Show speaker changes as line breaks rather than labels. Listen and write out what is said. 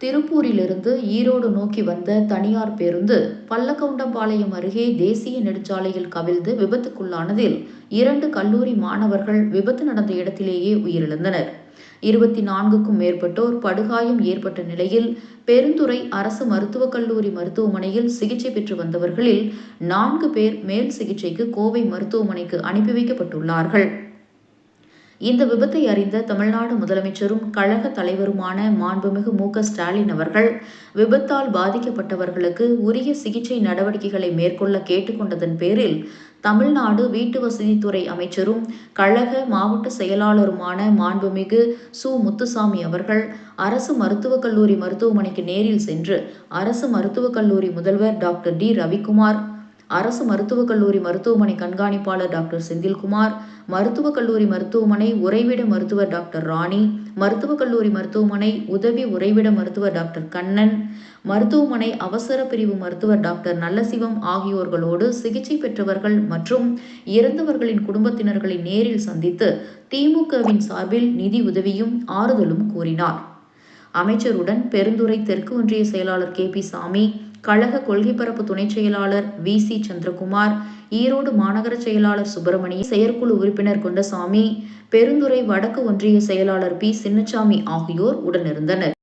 திருப்பூரிலிருந்து ஈரோடு நோக்கி வந்த தனியார் பேருந்து பல்லக்கவுண்டம்பாளையம் அருகே தேசிய நெடுஞ்சாலையில் கவிழ்ந்து விபத்துக்குள்ளானதில் இரண்டு கல்லூரி மாணவர்கள் விபத்து நடந்த இடத்திலேயே உயிரிழந்தனர். இருபத்தி நான்குக்கும் மேற்பட்டோர் படுகாயம் ஏற்பட்ட நிலையில் பெருந்துறை அரசு மருத்துவக் கல்லூரி மருத்துவமனையில் சிகிச்சை பெற்று வந்தவர்களில் நான்கு பேர் மேல் சிகிச்சைக்கு கோவை மருத்துவமனைக்கு அனுப்பி வைக்கப்பட்டுள்ளார்கள். இந்த விபத்தை அறிந்த தமிழ்நாடு முதலமைச்சரும் கழக தலைவருமான மாண்புமிகு மு ஸ்டாலின் அவர்கள் விபத்தால் பாதிக்கப்பட்டவர்களுக்கு உரிய சிகிச்சை நடவடிக்கைகளை மேற்கொள்ள கேட்டுக்கொண்டதன் பேரில் தமிழ்நாடு வீட்டு வசதித்துறை அமைச்சரும் கழக மாவட்ட செயலாளருமான மாண்புமிகு சு. முத்துசாமி அவர்கள் அரசு மருத்துவக் கல்லூரி மருத்துவமனைக்கு நேரில் சென்று அரசு மருத்துவக் கல்லூரி முதல்வர் டாக்டர் டி. ரவிக்குமார் அரசு மருத்துவக் கல்லூரி மருத்துவமனை கண்காணிப்பாளர் டாக்டர் செந்தில்குமார் மருத்துவக் கல்லூரி மருத்துவமனை உறைவிட மருத்துவர் டாக்டர் ராணி மருத்துவக் கல்லூரி மருத்துவமனை உதவி உறைவிட மருத்துவர் டாக்டர் கண்ணன் மருத்துவமனை அவசர பிரிவு மருத்துவர் டாக்டர் நல்லசிவம் ஆகியோர்களோடு சிகிச்சை பெற்றவர்கள் மற்றும் இறந்தவர்களின் குடும்பத்தினர்களை நேரில் சந்தித்து திமுகவின் சார்பில் நிதி உதவியும் ஆறுதலும் கூறினார். அமைச்சருடன் பெருந்துறை தெற்கு ஒன்றிய செயலாளர் கே பி சாமி கழக கொள்கை பரப்பு துணை செயலாளர் வி. சி. சந்திரகுமார் ஈரோடு மாநகர செயலாளர் சுப்பிரமணிய செயற்குழு உறுப்பினர் கொண்டசாமி பெருந்துறை வடக்கு ஒன்றிய செயலாளர் பி. சின்னசாமி ஆகியோர் உடனிருந்தனர்.